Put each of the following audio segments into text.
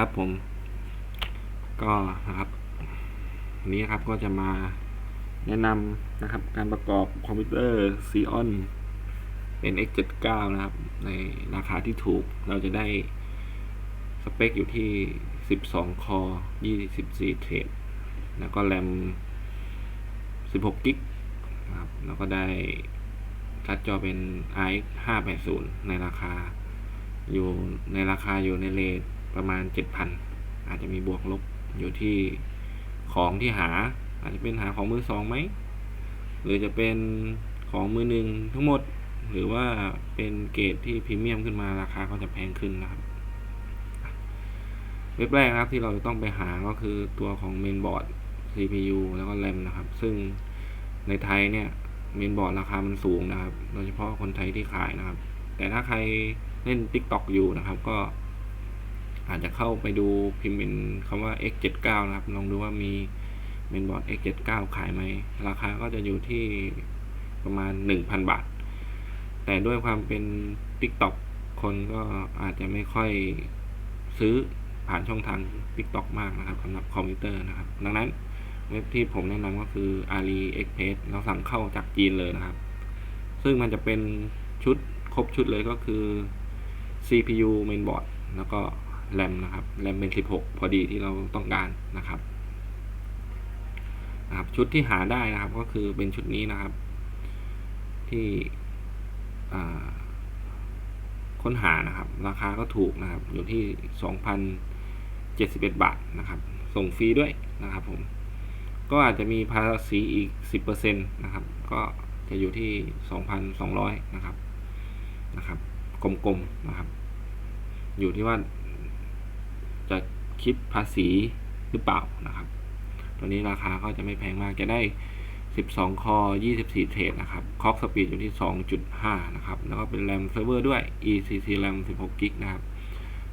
ครับผม ก็นะครับวันนี้ครับก็จะมาแนะนำนะครับ การประกอบคอมพิวเตอร์ Xeon NX79 นะครับ ในราคาที่ถูกเราจะได้สเปคอยู่ที่ 12 คอ 24 เทรดแล้วก็แรม 16 กิกนะครับแล้วก็ได้การ์ดจอเป็น RX 580ในราคาอยู่ในราคาอยู่ในเลท ประมาณ 7,000 อาจจะมีบวกลบอยู่ที่ของที่หา อาจจะเป็นหาของมือสองไหม หรือจะเป็นของมือหนึ่งทั้งหมด หรือว่าเป็นเกรดที่พรีเมียมขึ้นมาราคาก็จะแพงขึ้นนะครับ เว็บแรกนะครับที่เราจะต้องไปหาก็คือตัวของเมนบอร์ด CPU แล้วก็แรมนะครับ ซึ่งในไทยเนี่ยเมนบอร์ดราคามันสูงนะครับ โดยเฉพาะคนไทยที่ขายนะครับ แต่ถ้าใครเล่น TikTok อยู่นะครับ ก็ อาจจะเข้าไปดูพิมพ์เป็นคำว่า X79 นะครับ ลองดูว่ามีเมนบอร์ด X79 ขายไหม ราคาก็จะอยู่ที่ประมาณ 1,000 บาท แต่ด้วยความเป็น TikTok คนก็อาจจะไม่ค่อยซื้อผ่านช่องทาง TikTok มากนะครับสำหรับคอมพิวเตอร์นะครับ ดังนั้นเว็บที่ผมแนะนำก็คือ AliExpress เราสั่งเข้าจากจีนเลยนะครับ ซึ่งมันจะเป็นชุดครบชุดเลยก็คือ CPU mainboard แล้วก็ แรมนะครับแรมเป็น 16 พอดีที่เราต้องการนะครับนะครับชุดที่หาได้นะครับก็คือเป็นชุดนี้นะครับ ที่ค้นหานะครับ ราคาก็ถูกนะครับ อยู่ที่ 2,071 บาทนะครับ ส่งฟรีด้วยนะครับผมก็อาจจะมีภาษีอีก 10%นะครับ ก็จะอยู่ที่ 2,200 นะครับนะครับกลมๆนะครับ อยู่ที่ว่า จะคิดภาษีหรือเปล่านะครับ ตัวนี้ราคาก็จะไม่แพงมากจะได้ 12 คอ 24 เทรดนะครับ คอกสปีดอยู่ที่ 2.5 นะครับ แล้วก็เป็นแรมเซิร์ฟเวอร์ด้วย ECC RAM 16 กิกนะครับ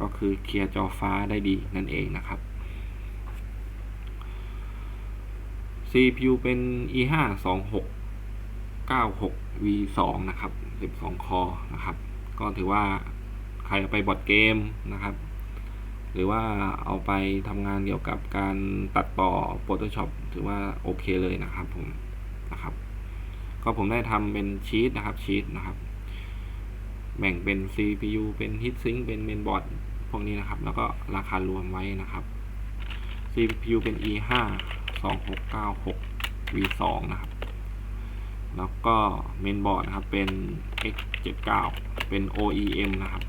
ก็คือเคลียร์จอฟ้าได้ดีนั่นเองนะครับ CPU เป็น E5 2696 V2 นะครับ 12 คอ นะครับ ก็ถือว่าใครไปบอดเกมนะครับ หรือว่าเอาไปทำงานเกี่ยวกับการตัดต่อ Photoshop ถือว่าโอเคเลยนะครับผมนะครับ ก็ผมได้ทำเป็นชีตนะครับชีตนะครับแบ่งเป็น CPU เป็น Heatsink เป็น Mainboard พวกนี้นะครับ แล้วก็ราคารวมไว้นะครับ CPU เป็น E5 2696 V2 นะครับ แล้วก็เมนบอร์ดนะครับ เป็น X79 เป็น OEM นะครับ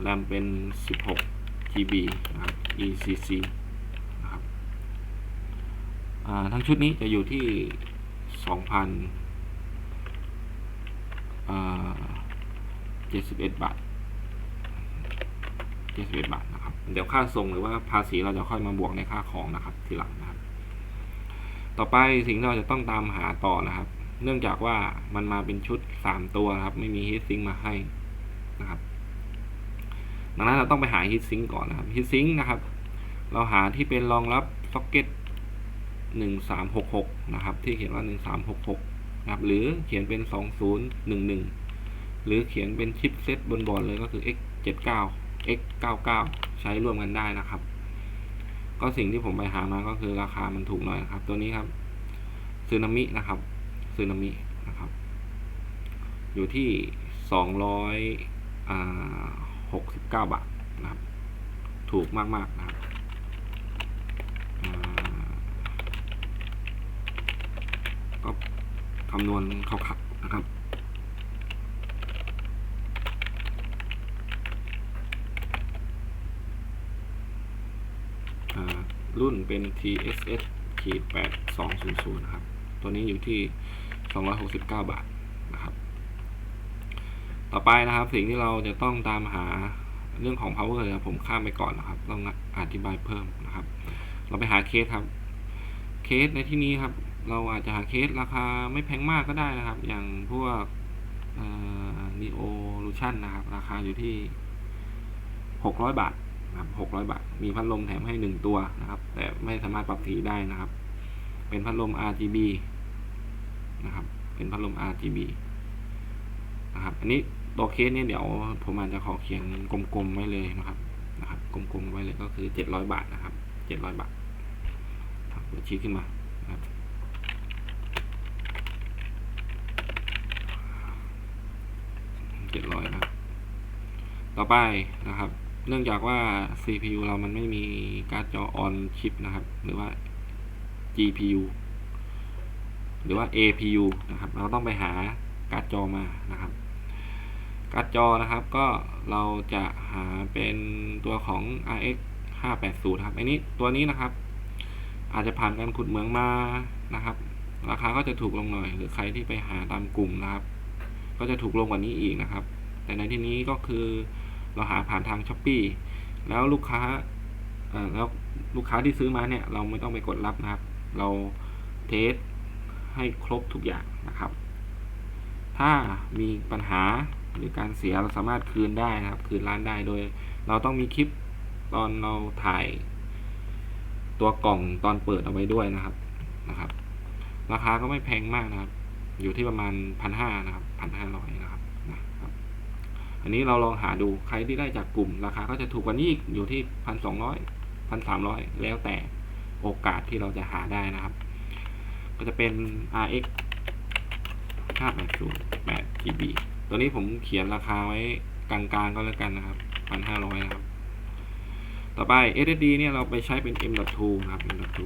แรมเป็น 16 GB นะครับ ECC นะครับทั้งชุดนี้จะอยู่ที่2,000 71 บาท 71 บาทนะครับ เดี๋ยวค่าส่งหรือว่าภาษีเราจะค่อยมาบวกในค่าของนะครับทีหลังนะครับ ต่อไปสิ่งที่เราจะต้องตามหาต่อนะครับ เนื่องจากว่ามันมาเป็นชุด 3 ตัวครับ ไม่มีฮีทซิงมาให้นะครับ ดังนั้นเราต้องไปหาฮิตซิงก่อนนะครับฮิตซิงนะครับ เราหาที่เป็นรองรับซ็อกเก็ตหนึ่งสามหกหกนะครับ ที่เขียนว่าหนึ่งสามหกหกนะครับ หรือเขียนเป็นสองศูนย์หนึ่งหนึ่งหรือเขียนเป็นชิปเซตบนบอร์ดเลยก็คือ x เจ็ดเก้า x เก้าเก้าใช้ร่วมกันได้นะครับ ก็สิ่งที่ผมไปหามาก็คือราคามันถูกหน่อยนะครับ ตัวนี้ครับซึนามินะครับซึนามินะครับ อยู่ที่สองร้อยอ่า 69 บาทนะครับ ถูกมากๆนะครับก็คำนวณเขาขับนะครับรุ่นเป็น TSS ขีดแปดสองศูนย์ศูนย์นะครับ ตัวนี้อยู่ที่สองร้อยหกสิบเก้าบาทนะครับ ต่อไปนะครับ สิ่งที่เราจะต้องตามหาเรื่องของ power ผมข้ามไปก่อนนะครับ ต้องอธิบายเพิ่มนะครับ เราไปหาเคสครับ เคสในที่นี้ครับ เราอาจจะหาเคสราคาไม่แพงมากก็ได้นะครับ อย่างพวก Neo Lution นะครับ ราคาอยู่ที่ 600 บาทนะครับ600 บาท มีพัดลมแถมให้ 1 ตัวนะครับ แต่ไม่สามารถปรับสีได้นะครับ เป็นพัดลม RGB นะครับ เป็นพัดลม RGB นะครับ อันนี้ ตัวเคสเนี่ยเดี๋ยวผมอาจจะขอเขียนกลมๆไว้เลยนะครับนะครับ กลมๆไว้เลยก็คือเจ็ดร้อยบาทนะครับเจ็ดร้อยบาทครับกดชี้ขึ้นมานะครับเจ็ดร้อยนะครับต่อไปนะครับ เนื่องจากว่า CPU เรามันไม่มีการ์ดจอ on chip นะครับ หรือว่า GPU หรือว่า APU นะครับ เราต้องไปหาการ์ดจอมานะครับ การ์ดจอนะครับก็เราจะหาเป็นตัวของ RX 580นะครับอันนี้ตัวนี้นะครับ อาจจะผ่านการขุดเหมืองมานะครับ ราคาก็จะถูกลงหน่อย หรือใครที่ไปหาตามกลุ่มนะครับ ก็จะถูกลงกว่านี้อีกนะครับ แต่ในที่นี้ก็คือเราหาผ่านทางช้อปปีแล้วลูกค้าแล้วลูกค้าที่ซื้อมาเนี่ย เราไม่ต้องไปกดรับนะครับ เราเทสให้ครบทุกอย่างนะครับ ถ้ามีปัญหา หรือการเสียเราสามารถคืนได้นะครับ คืนร้านได้โดย เราต้องมีคลิปตอนเราถ่าย ตัวกล่องตอนเปิดเอาไว้ด้วยนะครับนะครับ ราคาก็ไม่แพงมากนะครับ อยู่ที่ประมาณพันห้านะครับพันห้าร้อยนะครับนะครับ อันนี้เราลองหาดูใครที่ได้จากกลุ่ม ราคาก็จะถูกกว่านี้อีกอยู่ที่พันสองร้อยพันสามร้อยแล้วแต่โอกาสที่เราจะหาได้นะครับ ก็จะเป็น RX 580 8 GB ตัวนี้ผมเขียนราคาไว้กลางๆก็แล้วกันนะครับพันห้าร้อยนะครับ ต่อไป SSD เนี่ยเราไปใช้เป็น M.2 นะครับ M.2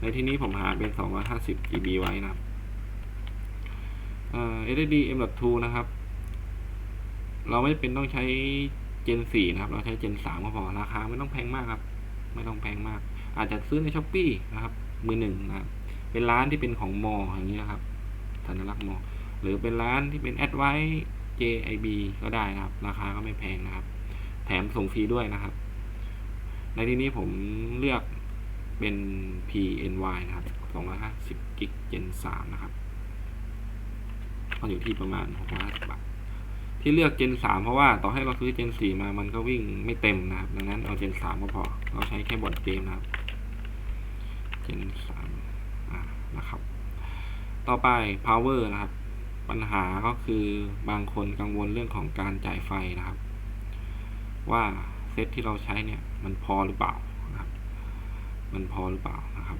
ในที่นี้ผมหาเป็น 250 GB ไว้นะครับ SSD M.2 นะครับ เราไม่เป็นต้องใช้ Gen 4 นะครับ เราใช้ Gen 3 ก็พอ ราคาไม่ต้องแพงมากครับ ไม่ต้องแพงมาก อาจจะซื้อใน s h อ p e e นะครับ มือหนึ่งนะครับ เป็นร้านที่เป็นของมออย่างนี้นะครับสัญลักษณ์มอ หรือเป็นร้านที่เป็น a d v i c e JIB ก็ได้นะครับ ราคาก็ไม่แพงนะครับ แถมส่งฟรีด้วยนะครับ ในที่นี้ผมเลือกเป็น PNY นะครับ250กิก Gen 3นะครับก็อยู่ที่ประมาณ650บาทที่เลือก Gen 3เพราะว่าต่อให้เราซื้อ Gen 4มามันก็วิ่งไม่เต็มนะครับ ดังนั้นเอา Gen 3ก็พอ เราใช้แค่บอร์ดเกมนะครับ Gen 3นะครับ ต่อไป power นะครับ ปัญหาก็คือบางคนกังวลเรื่องของการจ่ายไฟนะครับ ว่าเซตที่เราใช้เนี่ย มันพอหรือเปล่านะครับ มันพอหรือเปล่านะครับ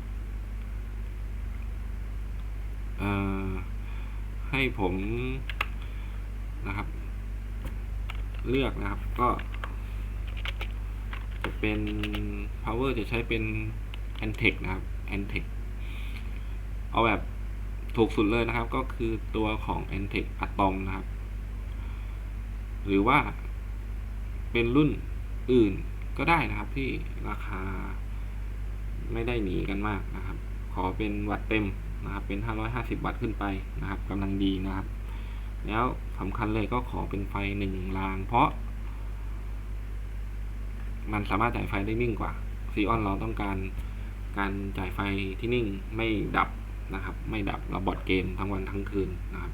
ให้ผมนะครับ เลือกนะครับก็ จะเป็น power จะใช้เป็น Antec นะครับ Antec เอาแบบ ถูกสุดเลยนะครับก็คือตัวของ Antec Atom นะครับ หรือว่าเป็นรุ่นอื่นก็ได้นะครับที่ราคาไม่ได้หนีกันมากนะครับ ขอเป็นวัตต์เต็มนะครับ เป็น 550 วัตต์ขึ้นไปนะครับกำลังดีนะครับ แล้วสำคัญเลยก็ขอเป็นไฟหนึ่งราง เพราะ มันสามารถจ่ายไฟได้นิ่งกว่าซีออนเราต้องการการจ่ายไฟที่นิ่งไม่ดับ นะครับ ไม่ดับเราบอดเกมทั้งวันทั้งคืนนะครับ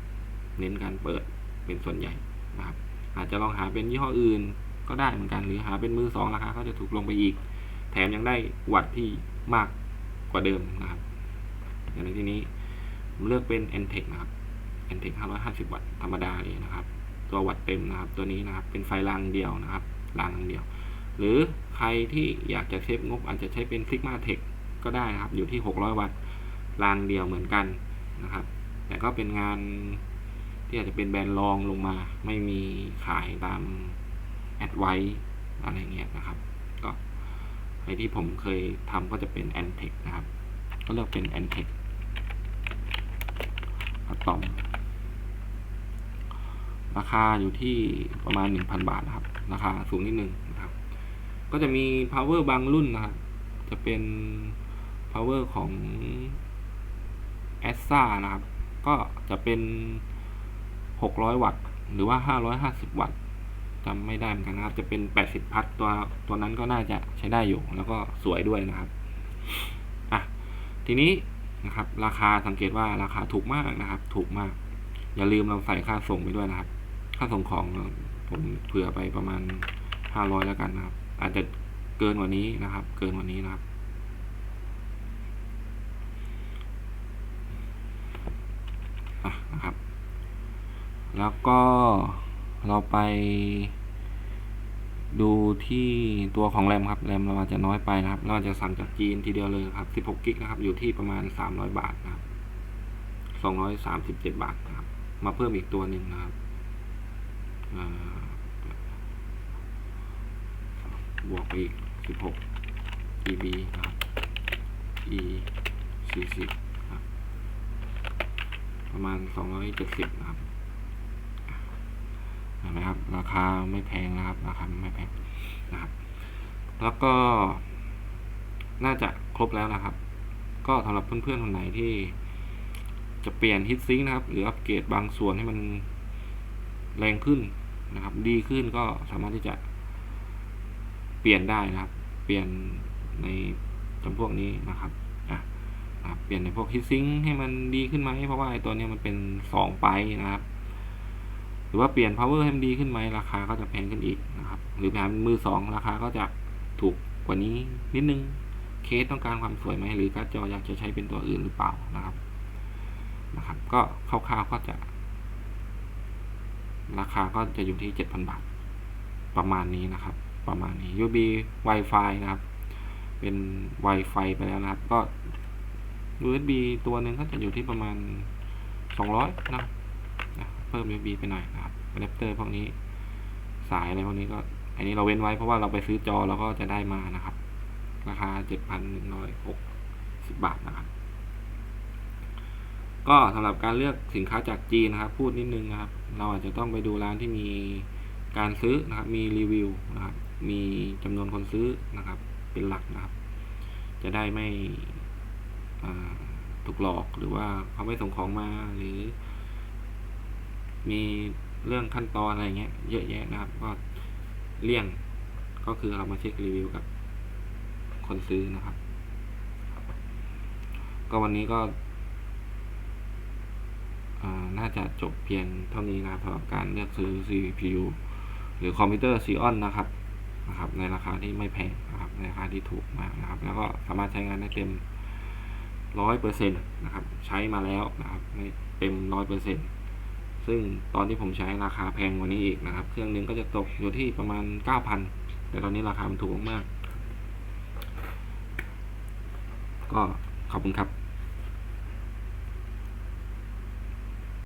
เน้นการเปิดเป็นส่วนใหญ่นะครับ อาจจะลองหาเป็นยี่ห้ออื่นก็ได้เหมือนกันหรือหาเป็นมือสองราคาก็จะถูกลงไปอีก แถมยังได้วัตต์ที่มากกว่าเดิมนะครับอย่างในที่นี้เลือกเป็น n t e c นะครับ n t e c 550 วัตต์ธรรมดาเลยนะครับ ตัววัตต์เต็มนะครับ ตัวนี้นะครับ เป็นไฟรางเดียวนะครับรางเดียว หรือใครที่อยากจะเซฟงบอาจจะใช้เป็น Sigma Tech ก็ได้นะครับ อยู่ที่ 600 วัตต์ รางเดียวเหมือนกันนะครับ แต่ก็เป็นงานที่อาจจะเป็นแบรนด์รองลงมา ไม่มีขายตามแอดไวอะไรเงี้ยนะครับ ก็ไอที่ผมเคยทำก็จะเป็น a n t e c นะครับ ก็เลือกเป็น a n t e c อะตอมราคาอยู่ที่ประมาณ 1,000 บาทนะครับ ราคาสูงนิดนึงนะครับ ก็จะมี power บางรุ่นนะครับ จะเป็น power ของ a s s a นะครับ ก็จะเป็น 600 วัตต์ หรือว่า 550 วัตต์จำไม่ได้เหมือนกันนะครับ จะเป็น 80 พัทตัวตัวนั้นก็น่าจะใช้ได้อยู่ แล้วก็สวยด้วยนะครับ อะ ทีนี้นะครับ ราคาสังเกตว่าราคาถูกมากนะครับ ถูกมาก อย่าลืมเราใส่ค่าส่งไปด้วยนะครับ ค่าส่งของผมเผื่อไปประมาณ 500 แล้วกันนะครับ อาจจะเกินกว่านี้นะครับ เกินกว่านี้นะครับ อะนะครับ แล้วก็เราไปดูที่ตัวของแรมครับแรมเราอาจจะน้อยไปนะครับ เราอาจจะสั่งจากจีนทีเดียวเลยครับ 16 กิกนะครับ อยู่ที่ประมาณ 300 บาทนะครับ 237 บาทนะครับ มาเพิ่มอีกตัวหนึ่งนะครับบวกไปอีก 16 GB นะครับ e 40ครับ ประมาณ 270 นะครับ นไหมครับ ราคาไม่แพงนะครับ ราคาไม่แพงนะครับ แล้วก็ น่าจะครบแล้วนะครับ ก็สำหรับเพื่อนๆคนไหนที่จะเปลี่ยนฮิตซิงค์นะครับ หรืออัปเกรดบางส่วนให้มันแรงขึ้นนะครับ ดีขึ้นก็สามารถที่จะเปลี่ยนได้นะครับ เปลี่ยนในจำพวกนี้นะครับอะนะเปลี่ยนในพวกฮิตซิงให้มันดีขึ้นไหมเพราะว่าไอตัวนี้มันเป็นสองไปนะครับ หรือว่าเปลี่ยน power ให้มันดีขึ้นไหมราคาก็จะแพงขึ้นอีกนะครับ หรือแบบมือสองราคาก็จะถูกกว่านี้นิดนึงเคสต้องการความสวยไหมหรือการ์ดจออยากจะใช้เป็นตัวอื่นหรือเปล่านะครับนะครับ ก็คร่าวๆก็จะ ราคาก็จะอยู่ที่เจ็ดพันบาท ประมาณนี้นะครับ ประมาณนี้ USB Wi-Fi นะครับ เป็น Wi-Fi ไปแล้วนะครับ ก็ USB ตัวหนึ่งก็จะอยู่ที่ประมาณสองร้อยนะนะ เพิ่ม USB ไปหน่อยนะครับอะแดปเตอร์พวกนี้สายอะไรพวกนี้ก็ อันนี้เราเว้นไว้เพราะว่าเราไปซื้อจอเราก็จะได้มานะครับ ราคาเจ็ดพันหนึ่งร้อยหกสิบาทนะครับ ก็สำหรับการเลือกสินค้าจากจีนนะครับ พูดนิดนึงนะครับ เราอาจจะต้องไปดูร้านที่มีการซื้อนะครับ มีรีวิวนะครับ มีจำนวนคนซื้อนะครับ เป็นหลักนะครับ จะได้ไม่ถูกหลอกหรือว่าเขาไม่ส่งของมาหรือ มีเรื่องขั้นตอนอะไรเงี้ยเยอะแยะนะครับ ก็เลี่ยงก็คือเรามาเช็ครีวิวกับคนซื้อนะครับ ก็วันนี้ก็น่าจะจบเพียงเท่านี้นะครับสำหรับการเลือกซื้อ CPU หรือคอมพิวเตอร์ Xeon นะครับนะครับ ในราคาที่ไม่แพงนะครับ ในราคาที่ถูกมากนะครับ แล้วก็สามารถใช้งานได้เต็มร้อยเปอร์เซ็นต์นะครับ ใช้มาแล้วนะครับในเต็มร้อยเปอร์เซ็นต์ ซึ่งตอนที่ผมใช้ราคาแพงกว่านี้อีกนะครับ เครื่องหนึงก็จะตกอยู่ที่ประมาณเก้าพันแต่ตอนนี้ราคามันถูกมาก ก็ขอบคุณครับ